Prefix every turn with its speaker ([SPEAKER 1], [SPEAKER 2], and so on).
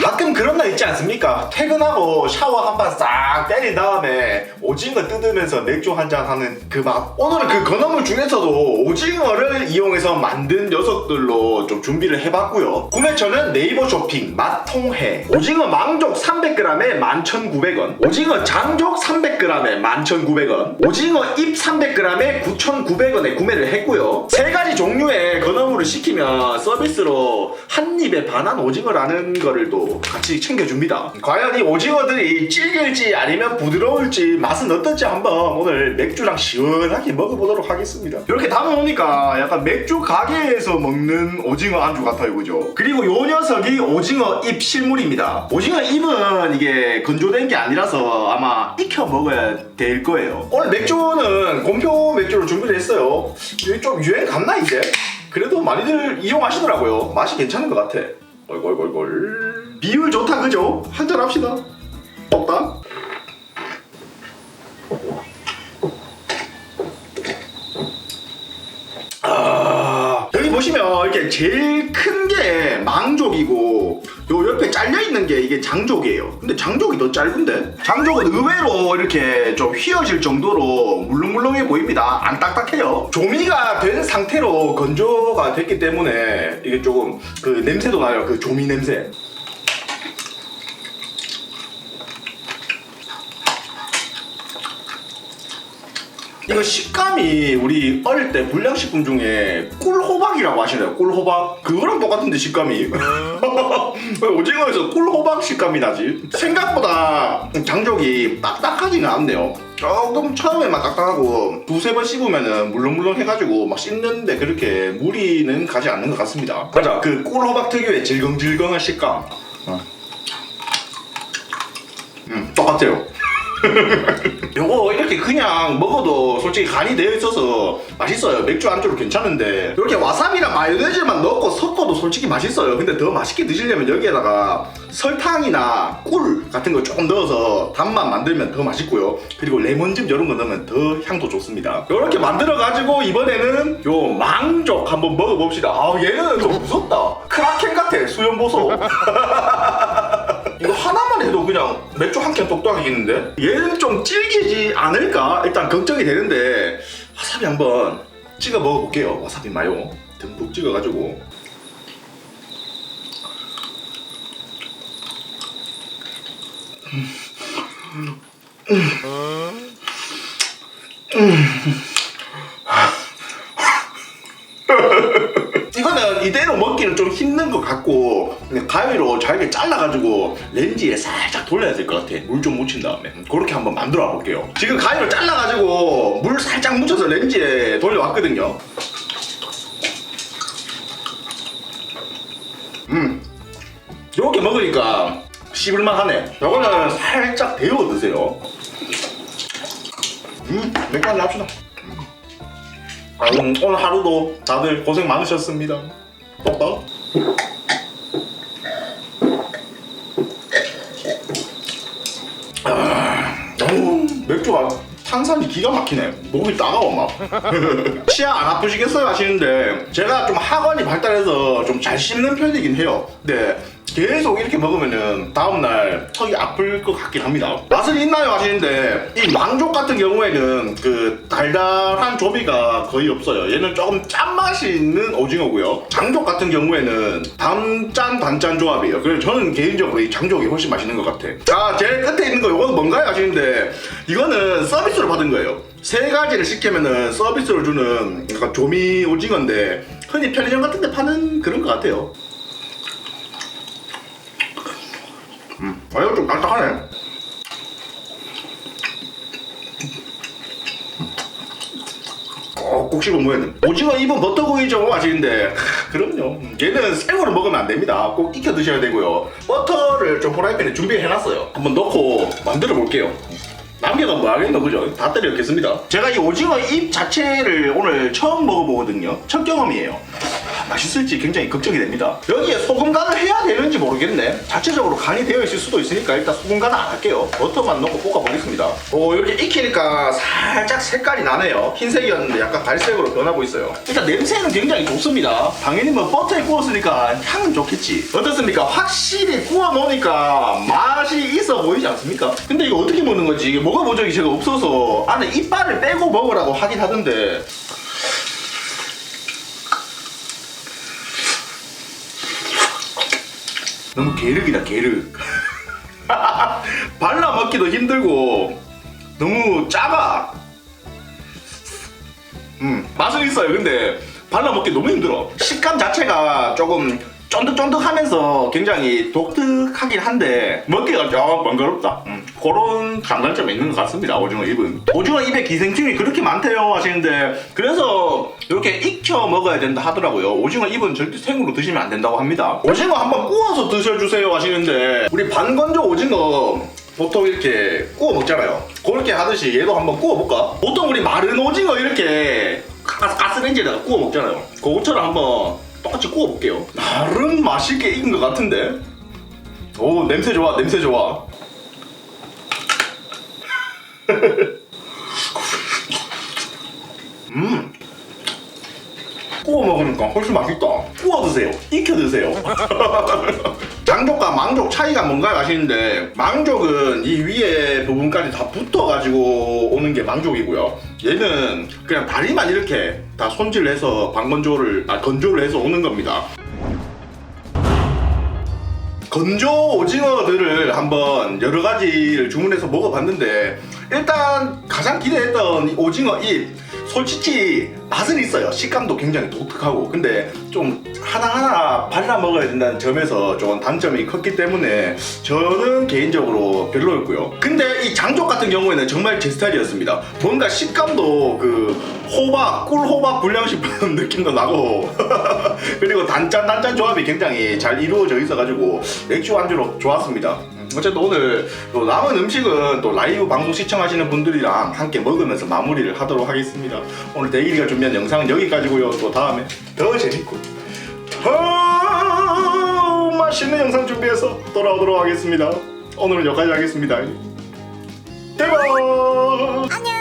[SPEAKER 1] 가끔 그런 날 있지 않습니까? 퇴근하고 샤워 한 번 싹 때린 다음에 오징어 뜯으면서 맥주 한 잔 하는 그 맛. 오늘은 그 건어물 중에서도 오징어를 이용해서 만든 녀석들로 좀 준비를 해봤고요. 구매처는 네이버 쇼핑 맛통해. 오징어 망족 300g에 11,900원. 오징어 장족 300g에 11,900원. 오징어 입 300g에 9,900원에 구매를 했고요. 세 가지 종류의 건어물을 시키면 서비스로 한 입에 반한 오징어라는 거를 또 같이 챙겨줍니다. 과연 이 오징어들이 질길지 아니면 부드러울지 맛은 어떨지 한번 오늘 맥주랑 시원하게 먹어보도록 하겠습니다. 이렇게 담아놓으니까 약간 맥주 가게에서 먹는 오징어 안주 같아요, 그죠? 그리고 요 녀석이 오징어 입 실물입니다. 오징어 입은 이게 건조된 게 아니라서 아마 익혀 먹어야 될 거예요. 오늘 맥주는 곰표 맥주를 준비를 했어요. 이게 좀 유행 갔나 이제? 그래도 많이들 이용하시더라고요. 맛이 괜찮은 것 같아. 얼굴 얼굴 비율 좋다 그죠? 한잔 합시다. 없다. 아 여기 보시면 이렇게 제일 큰 게 망족이고 요 옆에 잘려 있는 게 이게 장족이에요. 근데 장족이 더 짧은데? 장족은 의외로 이렇게 좀 휘어질 정도로 물렁물렁해 보입니다. 안 딱딱해요. 조미가 된 상태로 건조가 됐기 때문에 이게 조금 그 냄새도 나요. 그 조미 냄새. 이거 식감이 우리 어릴 때 불량식품 중에 꿀호박이라고 하시나요? 꿀호박? 그거랑 똑같은데 식감이. 왜 오징어에서 꿀호박 식감이 나지? 생각보다 장족이 딱딱하지는 않네요. 조금 처음에만 딱딱하고 두세 번 씹으면은 물렁물렁 해가지고 막 씹는데 그렇게 무리는 가지 않는 것 같습니다. 맞아 그 꿀호박 특유의 질겅질겅한 식감. 음 똑같아요 요거 이렇게 그냥 먹어도 솔직히 간이 되어 있어서 맛있어요. 맥주 안주로 괜찮은데 이렇게 와사비랑 마요네즈만 넣고 섞어도 솔직히 맛있어요. 근데 더 맛있게 드시려면 여기에다가 설탕이나 꿀 같은 거 조금 넣어서 단맛 만들면 더 맛있고요. 그리고 레몬즙 이런 거 넣으면 더 향도 좋습니다. 이렇게 만들어 가지고 이번에는 요 망족 한번 먹어봅시다. 아 얘는 좀 무섭다. 크라켄 같아 수염 보소. 해도 그냥 맥주 한 캔 똑똑하겠는데? 얘는 좀 질기지 않을까? 일단 걱정이 되는데 와사비 한번 찍어 먹어볼게요. 와사비 마요. 듬뿍 찍어가지고. 이 이대로 먹기는 좀 힘든 것 같고 가위로 잘게 잘라가지고 렌지에 살짝 돌려야 될 것 같아. 물 좀 묻힌 다음에. 그렇게 한번 만들어 볼게요. 지금 가위로 잘라가지고 물 살짝 묻혀서 렌지에 돌려왔거든요. 음 이렇게 먹으니까 씹을만 하네. 이거는 살짝 데워 드세요. 음 한잔 합시다. 아, 음, 오늘 하루도 다들 고생 많으셨습니다. 똑똑. 아, 어우, 맥주가 탄산이 기가 막히네. 목이 따가워 막. 치아 안 아프시겠어요 하시는데 제가 좀 학원이 발달해서 좀 잘 씹는 편이긴 해요. 근데 계속 이렇게 먹으면은 다음날 턱이 아플 것 같긴 합니다. 맛은 있나요 하시는데 이 망족 같은 경우에는 그 달달한 조미가 거의 없어요. 얘는 조금 짠맛이 있는 오징어고요. 장족 같은 경우에는 단짠 단짠 조합이에요. 그래서 저는 개인적으로 이 장족이 훨씬 맛있는 것 같아. 자, 제일 끝에 있는 거 이거는 뭔가요 하시는데 이거는 서비스로 받은 거예요. 세 가지를 시키면은 서비스로 주는 약간 조미 오징어인데 흔히 편의점 같은 데 파는 그런 것 같아요. 아, 이거 좀 딱딱하네. 꼭꼭 씹어 먹는 오징어 입은 버터구이죠 크, 그럼요. 얘는 생으로 먹으면 안 됩니다. 꼭 익혀 드셔야 되고요. 버터를 좀 프라이팬에 준비해 놨어요. 한번 넣고 만들어 볼게요. 남겨가 뭐 하겠노 그죠? 다 때려 넣겠습니다. 제가 이 오징어 입 자체를 오늘 처음 먹어보거든요. 첫 경험이에요 맛있을지 굉장히 걱정이 됩니다. 여기에 소금 간을 해야 되는지 모르겠네. 자체적으로 간이 되어 있을 수도 있으니까 일단 소금 간은 안 할게요. 버터만 넣고 볶아보겠습니다. 오 이렇게 익히니까 살짝 색깔이 나네요. 흰색이었는데 약간 갈색으로 변하고 있어요. 일단 냄새는 굉장히 좋습니다. 당연히 뭐 버터에 구웠으니까 향은 좋겠지. 어떻습니까? 확실히 구워 놓으니까 맛이 있어 보이지 않습니까? 근데 이거 어떻게 먹는 건지 이게 먹어본 적이 제가 없어서 안에 이빨을 빼고 먹으라고 하긴 하던데 너무 게륵이다 게륵 발라 먹기도 힘들고 너무 작아. 음 맛은 있어요. 근데 발라 먹기 너무 힘들어. 식감 자체가 조금 쫀득쫀득하면서 굉장히 독특하긴 한데 먹기가 조금 번거롭다. 음, 그런 장단점이 있는 것 같습니다 오징어 잎은. 오징어 잎에 기생충이 그렇게 많대요 하시는데 그래서 이렇게 익혀 먹어야 된다 하더라고요. 오징어 잎은 절대 생으로 드시면 안 된다고 합니다. 오징어 한번 구워서 드셔주세요 하시는데 우리 반건조 오징어 보통 이렇게 구워 먹잖아요. 그렇게 하듯이 얘도 한번 구워 볼까? 보통 우리 마른 오징어 이렇게 가스, 가스레인지에다가 구워 먹잖아요. 그것처럼 한번 똑같이 구워 볼게요 나름 맛있게 익은 것 같은데 오 냄새 좋아 냄새 좋아 음 구워 먹으니까 훨씬 맛있다. 구워 드세요. 익혀 드세요. 장족과 망족 차이가 뭔가 아시는데 망족은 이 위에 부분까지 다 붙어가지고 오는 게 망족이고요. 얘는 그냥 다리만 이렇게 다 손질해서 방건조를 아 건조를 해서 오는 겁니다. 건조 오징어들을 한번 여러 가지를 주문해서 먹어봤는데 일단 가장 기대했던 이 오징어 잎 솔직히 맛은 있어요. 식감도 굉장히 독특하고. 근데 좀 하나하나 발라 먹어야 된다는 점에서 조금 단점이 컸기 때문에 저는 개인적으로 별로였고요. 근데 이 장족 같은 경우에는 정말 제 스타일이었습니다. 뭔가 식감도 그 호박 꿀호박 불량식품 느낌도 나고. 그리고 단짠 단짠 조합이 굉장히 잘 이루어져 있어가지고 맥주 안주로 좋았습니다. 음, 어쨌든 오늘 또 남은 음식은 또 라이브 방송 시청하시는 분들이랑 함께 먹으면서 마무리를 하도록 하겠습니다. 오늘 대길이가 준비한 영상은 여기까지고요. 또 다음에 더 재밌고 더 맛있는 영상 준비해서 돌아오도록 하겠습니다. 오늘은 여기까지 하겠습니다. 대박!